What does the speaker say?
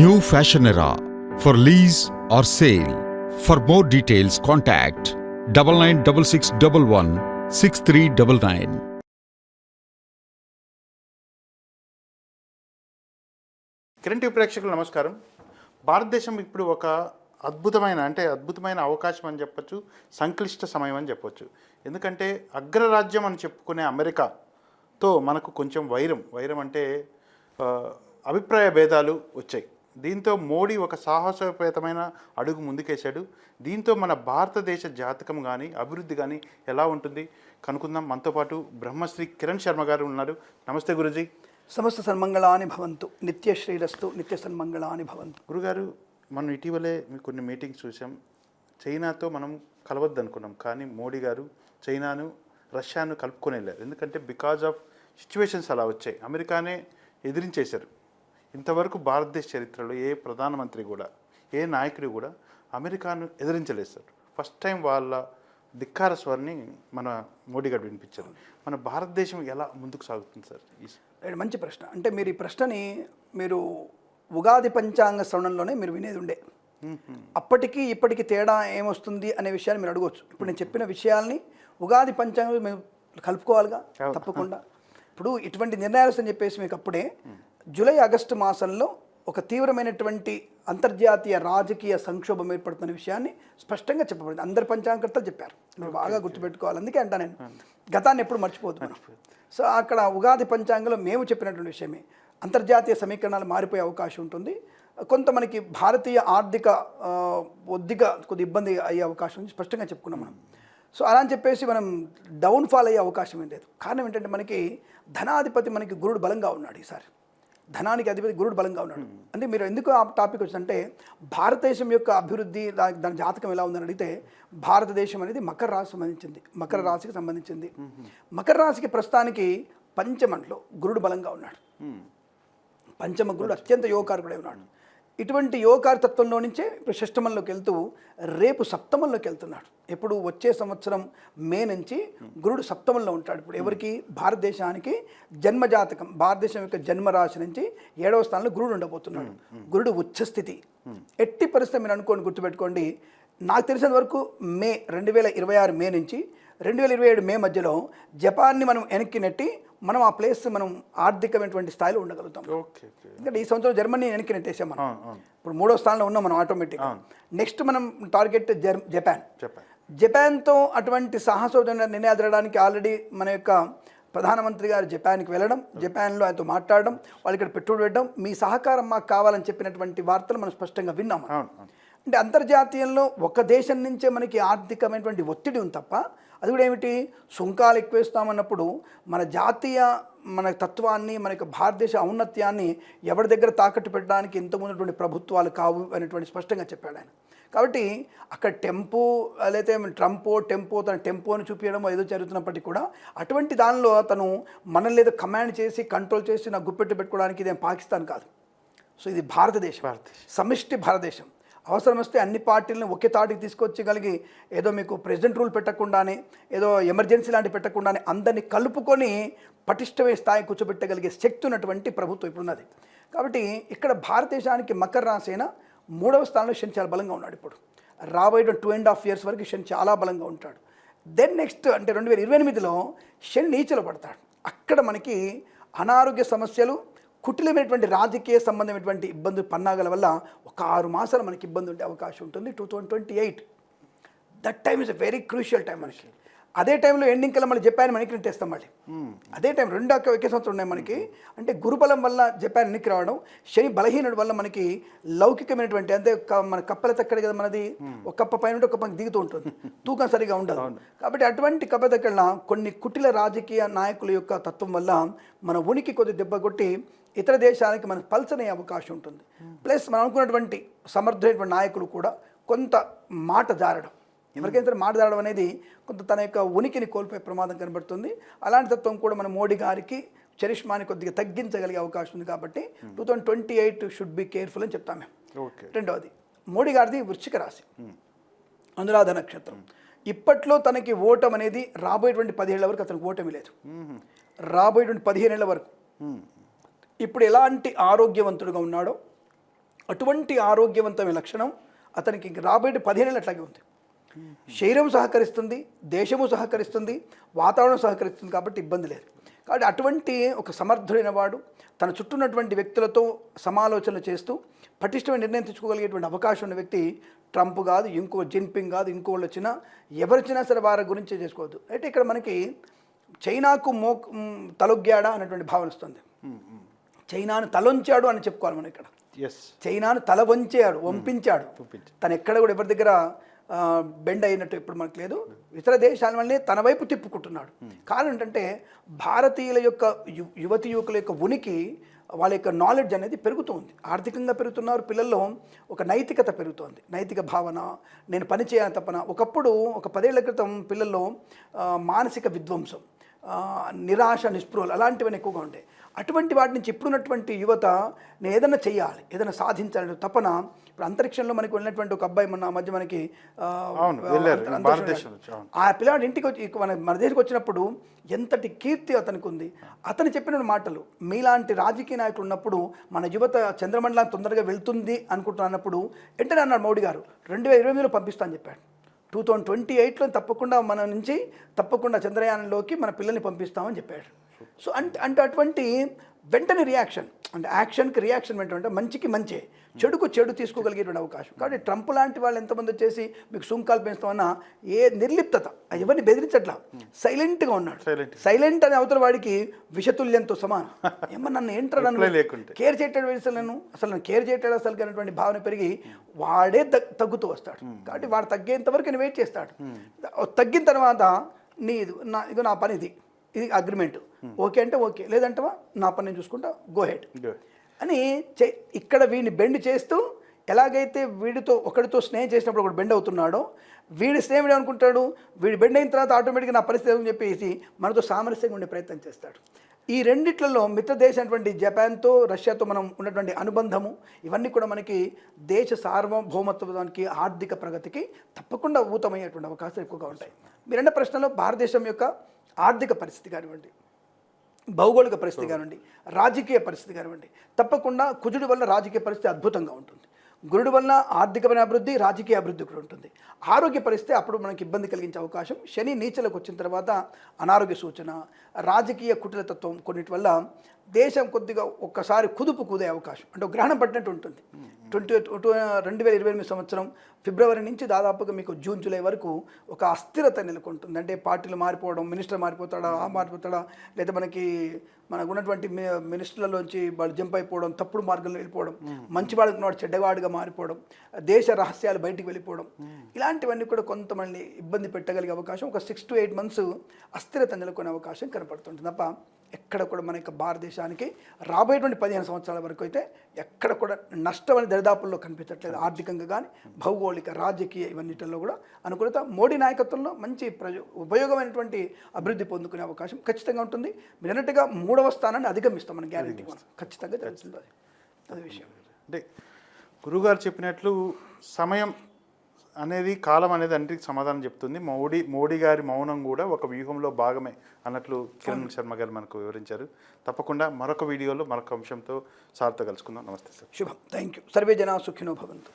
New fashion era for lease or sale for more details contact double nine double six double one six three double nine Kiran TV ప్రేక్షకులు నమస్కారం. భారతదేశం ఇప్పుడు ఒక అద్భుతమైన అంటే అద్భుతమైన అవకాశం అని చెప్పొచ్చు సంక్లిష్ట సమయం అని చెప్పొచ్చు. ఎందుకంటే అగ్రరాజ్యం అని చెప్పుకునే అమెరికాతో మనకు కొంచెం వైరం. వైరం అంటే అభిప్రాయ భేదాలు వచ్చాయి. దీంతో మోడీ ఒక సాహసోపేతమైన అడుగు ముందుకేశాడు. దీంతో మన భారతదేశ జాతకం కానీ అభివృద్ధి కానీ ఎలా ఉంటుంది? కనుక్కుందాం. మనతో పాటు బ్రహ్మశ్రీ కిరణ్ శర్మ గారు ఉన్నారు. నమస్తే గురుజీ. సమస్త సన్మంగళాని భవంతు. నిత్య శ్రీరస్తు నిత్య సన్మంగళాని భవంతు. గురుగారు మనం ఇటీవలే కొన్ని మీటింగ్స్ చూసాం చైనాతో మనం కలవద్దు అనుకున్నాం కానీ మోడీ గారు చైనాను రష్యాను కలుపుకొని వెళ్ళారు ఎందుకంటే బికాజ్ ఆఫ్ సిచ్యువేషన్స్ అలా వచ్చాయి. అమెరికానే ఎదిరించేశారు. ఇంతవరకు భారతదేశ చరిత్రలో ఏ ప్రధానమంత్రి కూడా ఏ నాయకుడు కూడా అమెరికాను ఎదిరించలేదు సార్. ఫస్ట్ టైం వాళ్ళ ధిక్కార స్వరాన్ని మన మోడీ గారు వినిపించారు. మన భారతదేశం ఎలా ముందుకు సాగుతుంది సార్? మంచి ప్రశ్న. అంటే మీరు ఈ ప్రశ్నని మీరు ఉగాది పంచాంగ శ్రవణంలోనే మీరు వినేది ఉండే. అప్పటికి ఇప్పటికి తేడా ఏమొస్తుంది అనే విషయాన్ని మీరు అడగవచ్చు ఇప్పుడు నేను చెప్పిన విషయాల్ని ఉగాది పంచాంగం మేము కలుపుకోవాలిగా? తప్పకుండా. ఇప్పుడు ఇటువంటి నిర్ణయాలు అని చెప్పేసి మీకు అప్పుడే జూలై ఆగస్టు మాసంలో ఒక తీవ్రమైనటువంటి అంతర్జాతీయ రాజకీయ సంక్షోభం ఏర్పడుతున్న విషయాన్ని స్పష్టంగా చెప్పబడింది. అందరు పంచాంగకర్తలు చెప్పారు. మీరు బాగా గుర్తుపెట్టుకోవాలి. అందుకే అంటా నేను. గతాన్ని ఎప్పుడు మర్చిపోద్దు మనం. సో అక్కడ ఉగాది పంచాంగంలో మేము చెప్పినటువంటి విషయమే. అంతర్జాతీయ సమీకరణాలు మారిపోయే అవకాశం ఉంటుంది. కొంత మనకి భారతీయ ఆర్థిక ఒద్దిగా కొద్ది ఇబ్బంది అయ్యే అవకాశం ఉంది. స్పష్టంగా చెప్పుకున్నాం మనం. సో అలా అని చెప్పేసి మనం డౌన్ఫాల్ అయ్యే అవకాశం ఏం లేదు. కారణం ఏంటంటే మనకి ధనాధిపతి మనకి గురుడు బలంగా ఉన్నాడు ఈసారి. ధనానికి అధిపతి గురుడు బలంగా ఉన్నాడు. అంటే మీరు ఎందుకు ఆ టాపిక్ వచ్చిందంటే భారతదేశం యొక్క అభివృద్ధి దాని జాతకం ఎలా ఉందని అడిగితే భారతదేశం అనేది మకర రాశి సంబంధించింది. మకర రాశికి సంబంధించింది. మకర రాశికి ప్రస్తుతానికి పంచమంలో గురుడు బలంగా ఉన్నాడు. పంచమ గురుడు అత్యంత యోగకారకుడై ఉన్నాడు. ఇటువంటి యోగకారతత్వంలో నుంచే ఇప్పుడు షష్టమంలోకి వెళ్తూ రేపు సప్తమంలోకి వెళ్తున్నాడు. ఎప్పుడు వచ్చే సంవత్సరం మే నుంచి గురుడు సప్తమంలో ఉంటాడు. ఇప్పుడు ఎవరికి? భారతదేశానికి జన్మజాతకం భారతదేశం యొక్క జన్మరాశి నుంచి ఏడవ స్థానంలో గురుడు ఉండబోతున్నాడు. గురుడు ఉచ్చస్థితి. ఎట్టి పరిస్థితి మీరు అనుకోండి గుర్తుపెట్టుకోండి. నాకు తెలిసినంత వరకు మే రెండు వేల ఇరవై ఆరు మే నుంచి రెండు వేల ఇరవై ఏడు మే మధ్యలో జపాన్ని మనం వెనక్కి నెట్టి మనం ఆ ప్లేస్ మనం ఆర్థికమైనటువంటి స్థాయిలో ఉండగలుగుతాం. ఎందుకంటే ఈ సంవత్సరం జర్మనీ వెనక్కి నెట్టేసాం మనం. ఇప్పుడు మూడో స్థానంలో ఉన్నాం మనం ఆటోమేటిక్ నెక్స్ట్ మనం టార్గెట్ జర్ జపాన్ జపాన్తో అటువంటి సాహసోదమైన నిర్ణయాలు జరగడానికి ఆల్రెడీ మన యొక్క ప్రధానమంత్రి గారు జపాన్కి వెళ్ళడం జపాన్లో ఆయనతో మాట్లాడడం వాళ్ళు ఇక్కడ పెట్టుబడి పెట్టడం మీ సహకారం మాకు కావాలని చెప్పినటువంటి వార్తలు మనం స్పష్టంగా విన్నాం అంటే అంతర్జాతీయంలో ఒక దేశం నుంచే మనకి ఆర్థికమైనటువంటి ఒత్తిడి ఉంది తప్ప అది కూడా ఏమిటి? సుంకాలు ఎక్కువ వేస్తామన్నప్పుడు మన జాతీయ మన తత్వాన్ని మన యొక్క భారతదేశ ఔన్నత్యాన్ని ఎవరి దగ్గర తాకట్టు పెట్టడానికి ఇంతకుముందుటువంటి ప్రభుత్వాలు కావు అనేటువంటి స్పష్టంగా చెప్పాడు ఆయన. కాబట్టి అక్కడ టెంపో లేకపోతే ట్రంపో టెంపో తన టెంపోని చూపించడం ఏదో జరుగుతున్నప్పటికీ కూడా అటువంటి దానిలో తను మనల్ని ఏదో కమాండ్ చేసి కంట్రోల్ చేసి నాకు గుప్పెట్టు పెట్టుకోవడానికి ఇదేం పాకిస్తాన్ కాదు. సో ఇది భారతదేశం. భారతదేశం. సమిష్టి భారతదేశం. అవసరం వస్తే అన్ని పార్టీలను ఒకే తాటికి తీసుకొచ్చగలిగి ఏదో మీకు ప్రెసిడెంట్ రూల్ పెట్టకుండానే ఏదో ఎమర్జెన్సీ లాంటి పెట్టకుండానే అందరినీ కలుపుకొని పటిష్టమైన స్థాయి కూర్చోబెట్టగలిగే శక్తి ఉన్నటువంటి ప్రభుత్వం ఇప్పుడున్నది. కాబట్టి ఇక్కడ భారతదేశానికి మకర రాసేన మూడవ స్థానంలో శని చాలా బలంగా ఉన్నాడు ఇప్పుడు. రాబోయే టూ అండ్ హాఫ్ ఇయర్స్ వరకు శని చాలా బలంగా ఉంటాడు. దెన్ నెక్స్ట్ అంటే రెండు వేల ఇరవై ఎనిమిదిలో శని నీచలో పడతాడు. అక్కడ మనకి అనారోగ్య సమస్యలు కుటిలమైనటువంటి రాజకీయ సంబంధమైనటువంటి ఇబ్బందులు పన్నాగల వల్ల ఒక ఆరు మాసాలు మనకి ఇబ్బంది ఉండే అవకాశం ఉంటుంది. Two thousand twenty eight. That time is very crucial time మనకి. అదే టైంలో ఎండింగ్ కల్లా మళ్ళీ జపాన్ మనకి నెట్టేస్తాం మళ్ళీ. అదే టైం రెండు ఒకే ఒకే సంవత్సరం ఉన్నాయి మనకి. అంటే గురుబలం వల్ల జపాన్ వెనక్కి రావడం శని బలహీనుడి వల్ల మనకి లౌకికమైనటువంటి అంటే క- మన కప్పల తక్కడ కదా మనది ఒక కప్ప పైన ఉంటే ఒక పక్క దిగుతూ ఉంటుంది. తూకం సరిగా ఉండదు. కాబట్టి అటువంటి కప్ప దగ్గర కొన్ని కుటిల రాజకీయ నాయకుల యొక్క తత్వం వల్ల మన ఉనికి కొద్ది దెబ్బ కొట్టి ఇతర దేశానికి మనకు పల్సనే అవకాశం ఉంటుంది. ప్లస్ మనం అనుకున్నటువంటి సమర్థమైనటువంటి నాయకులు కూడా కొంత మాట జారడం. ఎవరికైనా సరే మాట జారడం అనేది కొంత తన యొక్క ఉనికిని కోల్పోయే ప్రమాదం కనబడుతుంది. అలాంటి తత్వం కూడా మన మోడీ గారికి చరిష్మాని కొద్దిగా తగ్గించగలిగే అవకాశం ఉంది కాబట్టి two thousand twenty eight should be careful అని చెప్తాం మేము. రెండవది మోడీ గారిది వృశ్చిక రాశి. అనురాధ నక్షత్రం. ఇప్పట్లో తనకి ఓటం అనేది రాబోయేటువంటి పదిహేళ్ళ వరకు అతనికి ఓటమి లేదు. రాబోయేటువంటి పదిహేనేళ్ళ వరకు. ఇప్పుడు ఎలాంటి ఆరోగ్యవంతుడుగా ఉన్నాడో అటువంటి ఆరోగ్యవంతమైన లక్షణం అతనికి ఇంక రాబోయే పదిహేనేళ్ళు అట్లాగే ఉంది. శరీరం సహకరిస్తుంది దేశము సహకరిస్తుంది వాతావరణం సహకరిస్తుంది కాబట్టి ఇబ్బంది లేదు. కాబట్టి అటువంటి ఒక సమర్థుడైన వాడు తన చుట్టూ ఉన్నటువంటి వ్యక్తులతో సమాలోచనలు చేస్తూ పటిష్టమైన నిర్ణయం తీసుకోగలిగేటువంటి అవకాశం ఉన్న వ్యక్తి ట్రంప్ కాదు ఇంకో జిన్పింగ్ కాదు ఇంకోళ్ళు వచ్చినా ఎవరొచ్చినా సరే వారి గురించి చేసుకోవద్దు. అయితే ఇక్కడ మనకి చైనాకు మో తలొగ్గాడా అనేటువంటి భావన వస్తుంది. చైనాను తలొంచాడు అని చెప్పుకోవాలి మనం ఇక్కడ. ఎస్ చైనాను తల వంచాడు వంపించాడు. తను ఎక్కడ కూడా ఎవరి దగ్గర బెండ్ అయినట్టు ఇప్పుడు మనకు లేదు. ఇతర దేశాల వల్లనే తన వైపు తిప్పుకుంటున్నాడు. కారణం ఏంటంటే భారతీయుల యొక్క యువతి యువకుల యొక్క ఉనికి వాళ్ళ యొక్క నాలెడ్జ్ అనేది పెరుగుతుంది. ఆర్థికంగా పెరుగుతున్నారు పిల్లల్లో ఒక నైతికత పెరుగుతోంది. నైతిక భావన నేను పని చేయాలని తప్పన. ఒకప్పుడు ఒక పదేళ్ళ క్రితం పిల్లల్లో మానసిక విధ్వంసం నిరాశ నిస్పృహలు అలాంటివన్నీ ఎక్కువగా ఉంటాయి అటువంటి వాటి నుంచి ఇప్పుడున్నటువంటి యువత నేను ఏదైనా చెయ్యాలి ఏదైనా సాధించాలని తపన. ఇప్పుడు అంతరిక్షంలో మనకి వెళ్ళినటువంటి ఒక అబ్బాయి మొన్న ఆ మధ్య మనకి ఆ, పిల్లవాడు ఇంటికి వచ్చి మన మన దగ్గరికి వచ్చినప్పుడు ఎంతటి కీర్తి అతనికి ఉంది. అతను చెప్పిన మాటలు మీలాంటి రాజకీయ నాయకులు ఉన్నప్పుడు మన యువత చంద్రమండలం తొందరగా వెళ్తుంది అనుకుంటున్నప్పుడు వెంటనే అన్నాడు మోడీ గారు రెండు వేల ఇరవై పంపిస్తా అని చెప్పాడు. టూ థౌజండ్ ట్వంటీ ఎయిట్లో తప్పకుండా మన నుంచి తప్పకుండా చంద్రయానంలోకి మన పిల్లల్ని పంపిస్తామని చెప్పాడు. సో అంటే అంటే అటువంటి వెంటనే రియాక్షన్ అంటే యాక్షన్కి రియాక్షన్ వెంటనే మంచికి మంచే చెడుకు చెడు తీసుకోగలిగేటువంటి అవకాశం. కాబట్టి ట్రంప్ లాంటి వాళ్ళు ఎంతమంది వచ్చేసి మీకు సుంకాలు పెంచుతామన్నా ఏ నిర్లిప్తత ఎవరిని బెదిరించట్లా? సైలెంట్గా ఉన్నాడు. సైలెంట్. అనే అవతల వాడికి విషతుల్యంతో సమానం. ఏమన్నా నన్ను ఏంటారు లేకుంటే. కేర్ చేయటం అసలు నేను? అసలు నేను కేర్ చేయటం అసలు అనేటువంటి భావన పెరిగి వాడే తగ్- తగ్గుతూ వస్తాడు. కాబట్టి వాడు తగ్గేంత వరకు నేను వెయిట్ చేస్తాడు. తగ్గిన తర్వాత నీ నా ఇదిగో నా పని ఇది ఇది అగ్రిమెంట్ ఓకే అంటే ఓకే. లేదంటే నా పని నేను చూసుకుంటా గో హెడ్. అని చే- ఇక్కడ వీడిని బెండ్ చేస్తూ ఎలాగైతే వీడితో ఒకడితో స్నేహం చేసినప్పుడు ఒకడు బెండ్ అవుతున్నాడో వీడి స్నేహం ఏమనుకుంటాడు? వీడి బెండ్ అయిన తర్వాత ఆటోమేటిక్గా నా పరిస్థితి అని చెప్పేసి మనతో సామరస్యంగా ఉండే ప్రయత్నం చేస్తాడు. ఈ రెండిట్లలో మిత్ర దేశమైనటువంటి జపాన్తో రష్యాతో మనం ఉన్నటువంటి అనుబంధము ఇవన్నీ కూడా మనకి దేశ సార్వభౌమత్వానికి ఆర్థిక ప్రగతికి తప్పకుండా ఊతమయ్యేటువంటి అవకాశాలు ఎక్కువగా ఉంటాయి. మీరన్న ప్రశ్నలో భారతదేశం యొక్క ఆర్థిక పరిస్థితి కానివ్వండి. భౌగోళిక పరిస్థితి కానివ్వండి రాజకీయ పరిస్థితి కానివ్వండి తప్పకుండా కుజుడి వల్ల రాజకీయ పరిస్థితి అద్భుతంగా ఉంటుంది. గురుడు వల్ల ఆర్థికమైన అభివృద్ధి రాజకీయ అభివృద్ధి కూడా ఉంటుంది. ఆరోగ్య పరిస్థితి అప్పుడు మనకి ఇబ్బంది కలిగించే అవకాశం. శని నీచలకు వచ్చిన తర్వాత అనారోగ్య సూచన రాజకీయ కుటిలతత్వం కొన్నిటి వల్ల దేశం కొద్దిగా ఒక్కసారి కుదుపు కూదే అవకాశం. అంటే గ్రహణం పట్టినట్టు ఉంటుంది. ట్వంటీ రెండు వేల ఇరవై ఎనిమిది సంవత్సరం ఫిబ్రవరి నుంచి దాదాపుగా మీకు జూన్ జూలై వరకు ఒక అస్థిరత నెలకొంటుంది. అంటే పార్టీలు మారిపోవడం మినిస్టర్ మారిపోతాడా ఆ మారిపోతాడా లేదా మనకి మనకు ఉన్నటువంటి మినిస్టర్లలోంచి వాళ్ళు జంప్ అయిపోవడం తప్పుడు మార్గంలో వెళ్ళిపోవడం మంచి వాడికి వాడు చెడ్డవాడిగా మారిపోవడం దేశ రహస్యాలు బయటికి వెళ్ళిపోవడం ఇలాంటివన్నీ కూడా కొంతమంది ఇబ్బంది పెట్టగలిగే అవకాశం ఒక సిక్స్ టు ఎయిట్ మంత్స్ అస్థిరత నెలకొనే అవకాశం కనపడుతుంది తప్ప ఎక్కడ కూడా మన యొక్క భారతదేశానికి రాబోయేటువంటి పదిహేను సంవత్సరాల వరకు అయితే ఎక్కడ కూడా నష్టం అని దరిదాపుల్లో కనిపించట్లేదు. ఆర్థికంగా కానీ భౌగోళిక రాజకీయ ఇవన్నిటిలో కూడా అనుకూలత మోడీ నాయకత్వంలో మంచి ప్రజ ఉపయోగమైనటువంటి అభివృద్ధి పొందుకునే అవకాశం ఖచ్చితంగా ఉంటుంది. మీరు అన్నట్టుగా మూడవ స్థానాన్ని అధిగమిస్తాం మన గ్యారెంటీ మనం. ఖచ్చితంగా జరుగుతుంది. అది అదే విషయం. అంటే గురుగారు చెప్పినట్లు సమయం అనేది కాలం అనేది అన్నిటికీ సమాధానం చెప్తుంది. మోడీ మోడీ గారి మౌనం కూడా ఒక వ్యూహంలో భాగమే అన్నట్లు కిరణ్ శర్మ గారు మనకు వివరించారు. తప్పకుండా మరొక వీడియోలో మరొక అంశంతో సార్తో కలుసుకుందాం. నమస్తే సార్. శుభం. థ్యాంక్ యూ సర్వే జనా సుఖినో భవంతు.